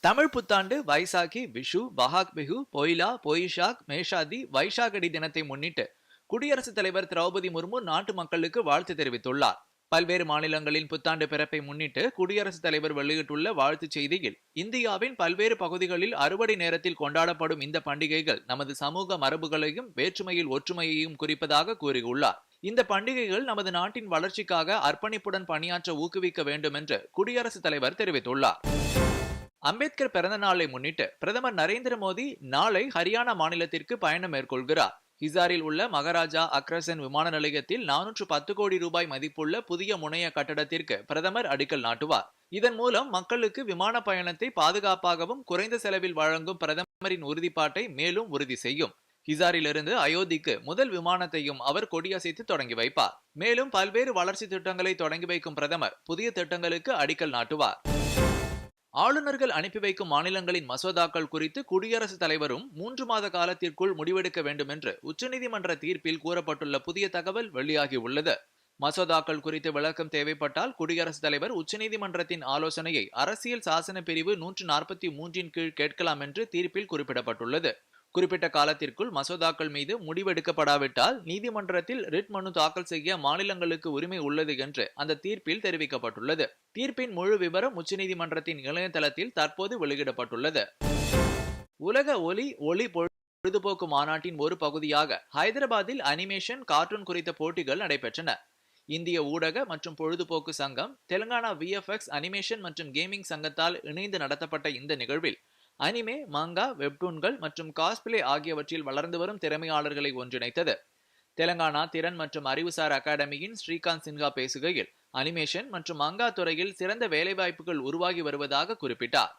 தமிழ் புத்தாண்டு வைசாகி விஷு வஹாக் பிஹு பொய்லா பொய்ஷாக் மேஷாதி வைஷாகடி தினத்தை முன்னிட்டு குடியரசுத் தலைவர் திரௌபதி முர்மு நாட்டு மக்களுக்கு வாழ்த்து தெரிவித்துள்ளார். பல்வேறு மாநிலங்களின் புத்தாண்டு பிறப்பை முன்னிட்டு குடியரசுத் தலைவர் வெளியிட்டுள்ள வாழ்த்துச் செய்தியில் இந்தியாவின் பல்வேறு பகுதிகளில் அறுவடை நேரத்தில் கொண்டாடப்படும் இந்த பண்டிகைகள் நமது சமூக மரபுகளையும் வேற்றுமையில் ஒற்றுமையையும் குறிப்பதாக கூறியுள்ளார். இந்த பண்டிகைகள் நமது நாட்டின் வளர்ச்சிக்காக அர்ப்பணிப்புடன் பணியாற்ற ஊக்குவிக்க வேண்டும் என்று குடியரசுத் தலைவர் தெரிவித்துள்ளார். அம்பேத்கர் பிறந்த நாளை முன்னிட்டு பிரதமர் நரேந்திர மோடி நாளை ஹரியானா மாநிலத்திற்கு பயணம் மேற்கொள்கிறார். ஹிசாரில் உள்ள மகாராஜா அக்ரசன் விமான நிலையத்தில் நானூற்று பத்து கோடி ரூபாய் மதிப்புள்ள புதிய முனைய கட்டடத்திற்கு பிரதமர் அடிக்கல் நாட்டுவார். இதன் மூலம் மக்களுக்கு விமான பயணத்தை பாதுகாப்பாகவும் குறைந்த செலவில் வழங்கும் பிரதமரின் உறுதிப்பாட்டை மேலும் உறுதி செய்யும். ஹிசாரிலிருந்து அயோத்திக்கு முதல் விமானத்தையும் அவர் கொடியசைத்து தொடங்கி வைப்பார். மேலும் பல்வேறு வளர்ச்சி திட்டங்களை தொடங்கி வைக்கும் பிரதமர் புதிய திட்டங்களுக்கு அடிக்கல் நாட்டுவார். ஆளுநர்கள் அனுப்பி வைக்கும் மாநிலங்களின் மசோதாக்கள் குறித்து குடியரசுத் தலைவரும் மூன்று மாத காலத்திற்குள் முடிவெடுக்க வேண்டும் என்று உச்சநீதிமன்ற தீர்ப்பில் கூறப்பட்டுள்ள புதிய தகவல் வெளியாகியுள்ளது மசோதாக்கள் குறித்து விளக்கம் தேவைப்பட்டால் குடியரசுத் தலைவர் உச்சநீதிமன்றத்தின் ஆலோசனையை அரசியல் சாசன பிரிவு நூற்று நாற்பத்தி மூன்றின் கீழ் கேட்கலாம் என்று தீர்ப்பில் குறிப்பிடப்பட்டுள்ளது. குறிப்பிட்ட காலத்திற்குள் மசோதாக்கள் மீது முடிவெடுக்கப்படாவிட்டால் நீதிமன்றத்தில் ரிட் மனு தாக்கல் செய்ய மாநிலங்களுக்கு உரிமை உள்ளது என்று அந்த தீர்ப்பில் தெரிவிக்கப்பட்டுள்ளது. தீர்ப்பின் முழு விவரம் உச்சநீதிமன்றத்தின் இணையதளத்தில் தற்போது வெளியிடப்பட்டுள்ளது. உலக ஒலி ஒளி பொழுதுபோக்கு மாநாட்டின் ஒரு பகுதியாக ஹைதராபாத்தில் அனிமேஷன் கார்ட்டூன் குறித்த போட்டிகள் நடைபெற்றன. இந்திய ஊடக மற்றும் பொழுதுபோக்கு சங்கம் தெலுங்கானா விஎஃப்எக்ஸ் அனிமேஷன் மற்றும் கேமிங் சங்கத்தால் இணைந்து நடத்தப்பட்ட இந்த நிகழ்வில் அனிமே மாங்கா வெப்டூன்கள் மற்றும் காஸ்பிளே ஆகியவற்றில் வளர்ந்து வரும் திறமையாளர்களை ஒன்றிணைத்தது. தெலங்கானா திறன் மற்றும் அறிவுசார் அகாடமியின் ஸ்ரீகாந்த் சின்ஹா பேசுகையில் அனிமேஷன் மற்றும் மங்கா துறையில் சிறந்த வேலைவாய்ப்புகள் உருவாகி வருவதாக குறிப்பிட்டார்.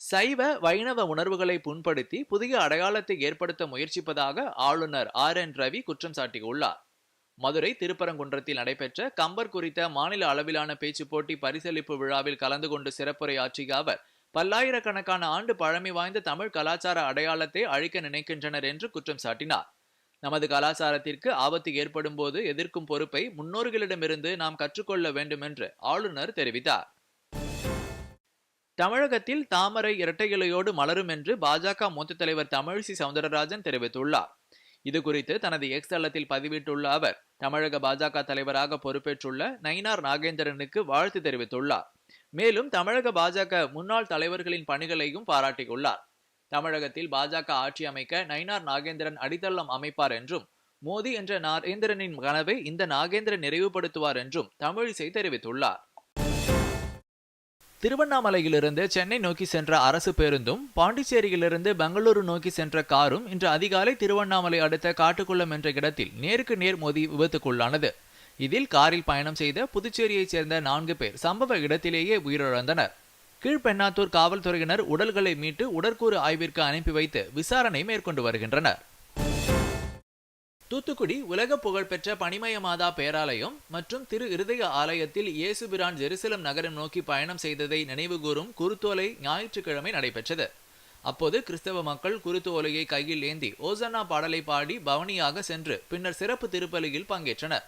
சைவ வைணவ உணர்வுகளை புண்படுத்தி புதிய அடையாளத்தை ஏற்படுத்த முயற்சிப்பதாக ஆளுநர் ஆர் என் ரவி குற்றம் சாட்டியுள்ளார். மதுரை திருப்பரங்குன்றத்தில் நடைபெற்ற கம்பர் குறித்த மாநில அளவிலான பேச்சு போட்டி பரிசளிப்பு விழாவில் கலந்து கொண்டு சிறப்புரையாற்றிய அவர் பல்லாயிரக்கணக்கான ஆண்டு பழமை வாய்ந்த தமிழ் கலாச்சார அடையாளத்தை அழிக்க நினைக்கின்றனர் என்று குற்றம் சாட்டினார். நமது கலாச்சாரத்திற்கு ஆபத்து ஏற்படும் போது எதிர்க்கும் பொறுப்பை முன்னோர்களிடமிருந்து நாம் கற்றுக்கொள்ள வேண்டும் என்று ஆளுநர் தெரிவித்தார். தமிழகத்தில் தாமரை இரட்டை இலையோடு மலரும் என்று பாஜக மூத்த தலைவர் தமிழிசை சவுந்தரராஜன் தெரிவித்துள்ளார். இது குறித்து தனது எக்ஸ் தளத்தில் பதிவிட்டுள்ள அவர் தமிழக பாஜக தலைவராக பொறுப்பேற்றுள்ள நயினார் நாகேந்திரனுக்கு வாழ்த்து தெரிவித்துள்ளார். மேலும் தமிழக பாஜக முன்னாள் தலைவர்களின் பணிகளையும் பாராட்டியுள்ளார். தமிழகத்தில் பாஜக ஆட்சி அமைக்க நயினார் நாகேந்திரன் அடித்தளம் அமைப்பார் என்றும் மோடி என்ற நாகேந்திரனின் கனவை இந்த நாகேந்திரன் நிறைவுபடுத்துவார் என்றும் தமிழிசை தெரிவித்துள்ளார். திருவண்ணாமலையிலிருந்து சென்னை நோக்கி சென்ற அரசு பேருந்தும் பாண்டிச்சேரியிலிருந்து பெங்களூரு நோக்கி சென்ற காரும் இன்று அதிகாலை திருவண்ணாமலை அடுத்த காட்டுக்குளம் என்ற இடத்தில் நேருக்கு நேர் மோதி விபத்துக்குள்ளானது. இதில் காரில் பயணம் செய்த புதுச்சேரியைச் சேர்ந்த நான்கு பேர் சம்பவ இடத்திலேயே உயிரிழந்தனர். கீழ்பெண்ணாத்தூர் காவல்துறையினர் உடல்களை மீட்டு உடற்கூறு ஆய்விற்கு அனுப்பி வைத்து விசாரணை மேற்கொண்டு வருகின்றனர். தூத்துக்குடி உலக புகழ்பெற்ற பனிமய மாதா பேராலயம் மற்றும் திரு இருதய ஆலயத்தில் இயேசுபிரான் ஜெருசலம் நகரம் நோக்கி பயணம் செய்ததை நினைவுகூரும் குருத்தோலை ஞாயிற்றுக்கிழமை நடைபெற்றது. அப்போது கிறிஸ்தவ மக்கள் குருத்தோலையை கையில் ஏந்தி ஓசன்னா பாடலை பாடி பவனியாக சென்று பின்னர் சிறப்பு திருப்பலியில் பங்கேற்றனர்.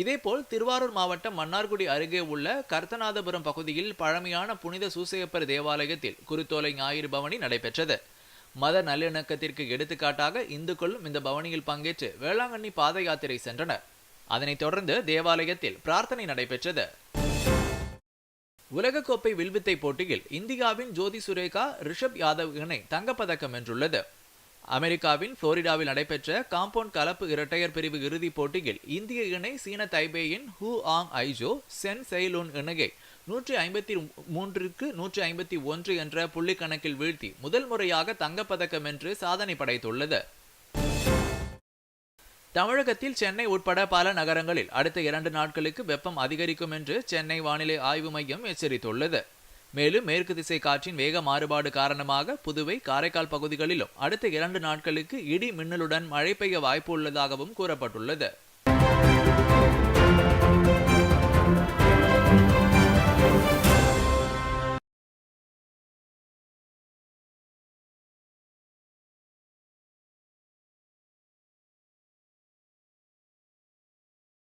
இதேபோல் திருவாரூர் மாவட்டம் மன்னார்குடி அருகே உள்ள கர்த்தநாதபுரம் பகுதியில் பழமையான புனித சூசையப்பர் தேவாலயத்தில் குருத்தோலை ஞாயிறு பவனி நடைபெற்றது. மத நல்லிணக்கத்திற்கு எடுத்துக்காட்டாக இந்துக்களும் இந்த பவனியில் பங்கேற்று வேளாங்கண்ணி பாத யாத்திரை சென்றனர். அதனைத் தொடர்ந்து தேவாலயத்தில் பிரார்த்தனை நடைபெற்றது. உலகக்கோப்பை வில்வித்தை போட்டியில் இந்தியாவின் ஜோதி சுரேகா ரிஷப் யாதவ் இணை தங்கப்பதக்கம் வென்றுள்ளது. அமெரிக்காவின் புளோரிடாவில் நடைபெற்ற காம்பவுண்ட் கலப்பு இரட்டையர் பிரிவு இறுதிப் போட்டியில் இந்திய இணை சீன தைபேயின் ஹூ ஆங் ஐஜோ சென் செயலூன் இணையை நூற்றி ஐம்பத்தி மூன்றுக்கு நூற்றி ஐம்பத்தி ஒன்று என்ற புள்ளி கணக்கில் வீழ்த்தி முதல் முறையாக தங்கப்பதக்கம் என்று சாதனை படைத்துள்ளது. தமிழகத்தில் சென்னை உட்பட பல நகரங்களில் அடுத்த இரண்டு நாட்களுக்கு வெப்பம் அதிகரிக்கும் என்று சென்னை வானிலை ஆய்வு மையம் எச்சரித்துள்ளது. மேலும் மேற்கு திசை காற்றின் வேக மாறுபாடு காரணமாக புதுவை காரைக்கால் பகுதிகளிலும் அடுத்த இரண்டு நாட்களுக்கு இடி மின்னலுடன் மழை பெய்ய வாய்ப்பு உள்ளதாகவும் கூறப்பட்டுள்ளது.